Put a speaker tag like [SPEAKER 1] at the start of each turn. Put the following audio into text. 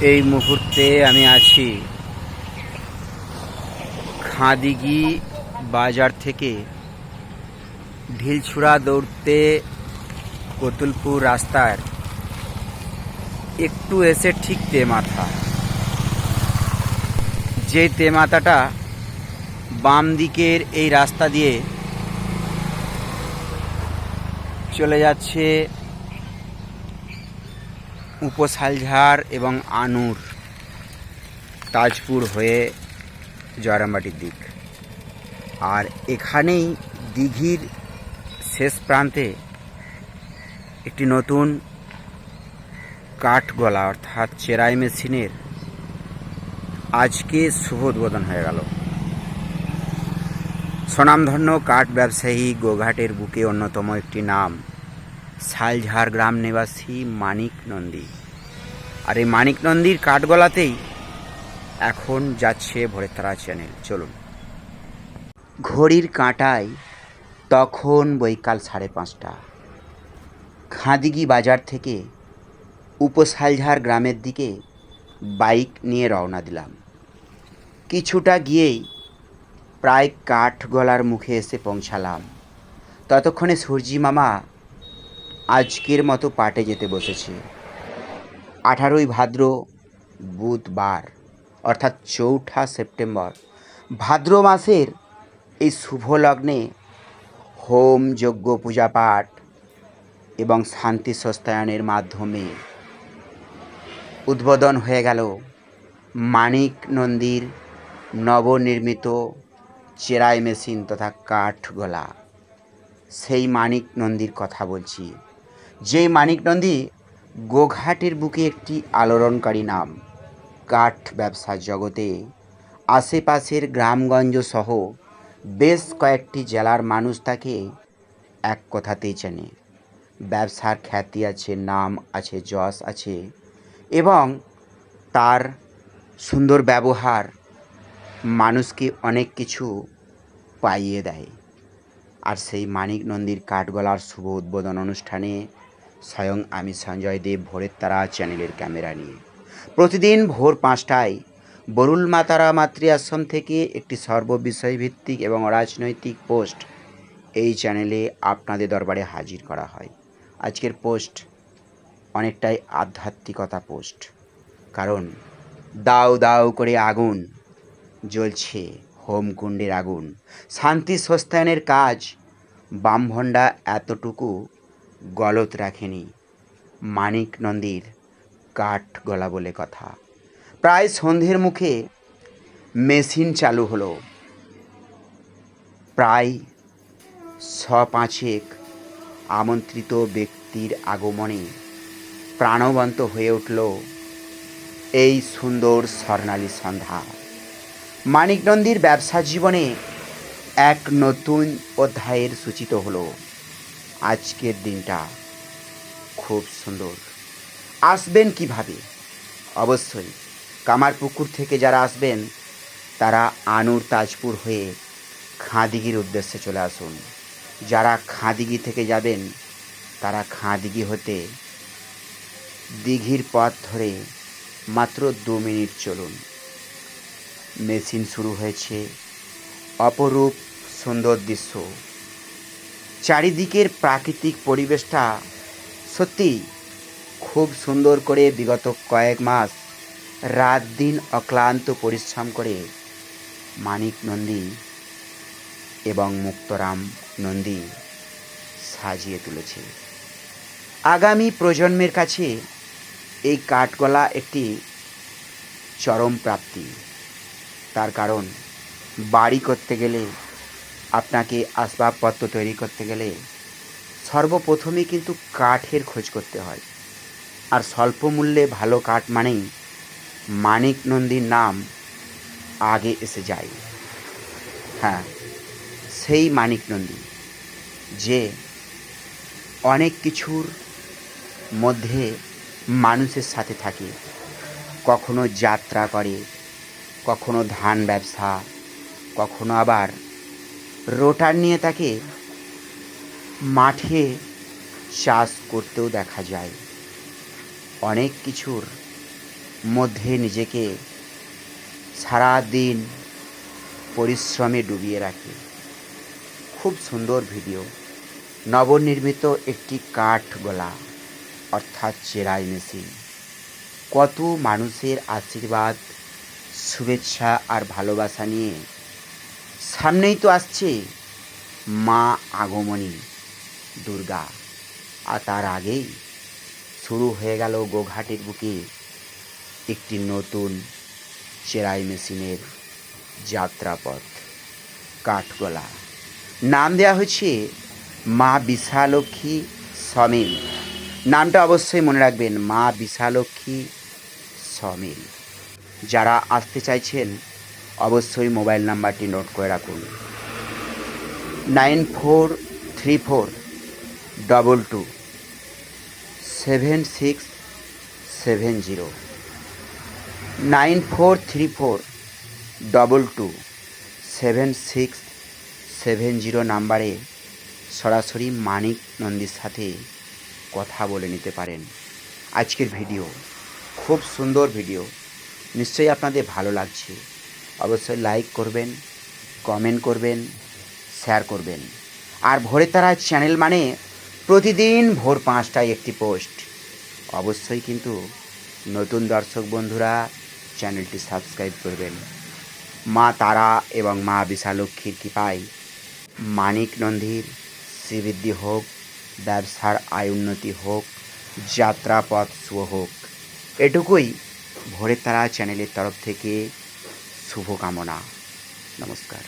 [SPEAKER 1] এই মুহূর্তে আমি আছি খাদিগি বাজার থেকে ঢিলছুড়া দৌড়তে কতুলপুর রাস্তার একটু এসে ঠিক তেমাথা। যে তেমাথাটা বাম দিকের এই রাস্তা দিয়ে চলে যাচ্ছে উপসালঝাড় এবং আনুর তাজপুর হয়ে জয়রামবাটির দিক। আর এখানেই দিঘির শেষ প্রান্তে একটি নতুন কাঠগলা অর্থাৎ চেরাই মেশিনের আজকে শুভ উদ্বোধন হয়ে গেল। স্বনামধন্য কাঠ ব্যবসায়ী গোঘাটের বুকে অন্যতম একটি নাম শালঝাড় গ্রাম নিবাসী মানিক নন্দী। আর এই মানিক নন্দীর কাঠগলাতেই এখন যাচ্ছে ভোরের তারা চ্যানেল চলুন। ঘড়ির কাঁটায় তখন বৈকাল সাড়ে পাঁচটা। খাদিগি বাজার থেকে উপশালঝাড় গ্রামের দিকে বাইক নিয়ে রওনা দিলাম। কিছুটা গিয়েই প্রায় কাঠ গলার মুখে এসে পৌঁছালাম। ততক্ষণে সূর্যি মামা আজকের মতো পাটে যেতে বসেছে। আঠারোই ভাদ্র বুধবার, অর্থাৎ চৌঠা সেপ্টেম্বর। ভাদ্র মাসের এই শুভ লগ্নে হোম যজ্ঞ পূজা পাঠ এবং শান্তি সস্তায়নের মাধ্যমে উদ্বোধন হয়ে গেল মানিক নন্দীর নবনির্মিত চেরাই মেশিন তথা কাঠগোলা। সেই মানিক নন্দীর কথা বলছি। যেই মানিক নন্দী গোঘাটের বুকে একটি আলোড়নকারী নাম, কাঠ ব্যবসা জগতে। আশেপাশের গ্রামগঞ্জ সহ বেশ কয়েকটি জেলার মানুষ তাকে এক কথাতেই চেনে। ব্যবসার খ্যাতি আছে, নাম আছে, যশ আছে এবং তার সুন্দর ব্যবহার মানুষকে অনেক কিছু পাইয়ে দেয়। আর সেই মানিক নন্দীর কাঠগলার শুভ উদ্বোধন অনুষ্ঠানে স্বয়ং আমি সঞ্জয় দেব ভোরের তারা চ্যানেলের ক্যামেরা নিয়ে। প্রতিদিন ভোর পাঁচটায় বরুল মাতারা মাতৃ আশ্রম থেকে একটি সর্ববিষয়ভিত্তিক এবং রাজনৈতিক পোস্ট এই চ্যানেলে আপনাদের দরবারে হাজির করা হয়। আজকের পোস্ট অনেকটাই আধ্যাত্মিকতা পোস্ট। কারণ দাও দাও করে আগুন জ্বলছে হোমকুণ্ডের আগুন। শান্তি সস্তায়নের কাজ বামভণ্ডা এতটুকু গলত রাখেনি। মানিক নন্দীর কাঠ গলা বলে কথা। প্রায় সন্ধ্যের মুখে মেশিন চালু হলো। প্রায় ছ পাঁচেক আমন্ত্রিত ব্যক্তির আগমনে প্রাণবন্ত হয়ে উঠল এই সুন্দর স্বর্ণালী সন্ধ্যা। মানিক নন্দীর ব্যবসা জীবনে এক নতুন অধ্যায়ের সূচিত হলো। আজকের দিনটা খুব সুন্দর। আসবেন কীভাবে? অবশ্যই কামারপুকুর থেকে যারা আসবেন, তারা আনুর তাজপুর হয়ে খাঁদিগির উদ্দেশ্যে চলে আসুন। যারা খাঁদিগি থেকে যাবেন, তারা খাঁদিগি হতে দিঘির পথ ধরে মাত্র দু মিনিট চলুন। মেশিন শুরু হয়েছে। অপরূপ সুন্দর দৃশ্য। চারিদিকের প্রাকৃতিক পরিবেশটা সত্যি খুব সুন্দর করে বিগত কয়েক মাস রাত দিন অক্লান্ত পরিশ্রম করে মানিক নন্দী এবং মুক্তরাম নন্দী সাজিয়ে তুলেছে। আগামী প্রজন্মের কাছে এই কাঠগলা একটি চরম প্রাপ্তি। তার কারণ, বাড়ি করতে গেলে আপনাকে আসবাবপত্র তৈরি করতে গেলে সর্বপ্রথমে কিন্তু কাঠের খোঁজ করতে হয়। আর স্বল্প মূল্যে ভালো কাঠ মানেই মানিক নন্দীর নাম আগে এসে যায়। হ্যাঁ সেই মানিক নন্দী, যে অনেক কিছুর মধ্যে মানুষের সাথে থাকে। কখনো যাত্রা করে, কখনো ধান ব্যবসা, কখনো আবার রোটার নিয়ে তাকে মাঠে চাষ করতেও দেখা যায়। অনেক কিছুর মধ্যে নিজেকে সারা দিন পরিশ্রমে ডুবিয়ে রাখে। খুব সুন্দর ভিডিও। নবনির্মিত একটি কাঠ গলা অর্থাৎ চেরাই মেশিন। কত মানুষের আশীর্বাদ, শুভেচ্ছা আর ভালোবাসা নিয়ে সামনেই তো আসছে মা আগমনী, দুর্গা। আর তার আগেই শুরু হয়ে গেল গোঘাটের বুকে একটি নতুন চেরাই মেশিনের যাত্রাপথ, কাঠগোলা। নাম দেওয়া হয়েছে মা বিশালক্ষী সমিল। নামটা অবশ্যই মনে রাখবেন, মা বিশালক্ষী সমিল। যারা আসতে চাইছেন অবশ্যই মোবাইল নাম্বারটি নোট করে রাখুন। Nine four three four, double two, seven six, seven zero. Nine four three four, double two, seven six, seven zero নাম্বারে সরাসরি মানিক নন্দীর সাথে কথা বলে নিতে পারেন। আজকের ভিডিও খুব সুন্দর ভিডিও। নিশ্চয়ই আপনাদের ভালো লাগছে। অবশ্যই লাইক করবেন কমেন্ট করবেন শেয়ার করবেন। আর ভোরে তারা চ্যানেল মানে প্রতিদিন ভোর পাঁচটায় একটি পোস্ট অবশ্যই কিন্তু নতুন দর্শক বন্ধুরা চ্যানেলটি সাবস্ক্রাইব করবেন। মা তারা এবং মা বিশালক্ষীর কৃপায় মানিক নন্দীর শ্রীবৃদ্ধি হোক, ব্যবসার আয় উন্নতি হোক, যাত্রাপথ শুভ হোক। এটুকুই ভোরের তারা চ্যানেলের তরফ থেকে শুভকামনা নমস্কার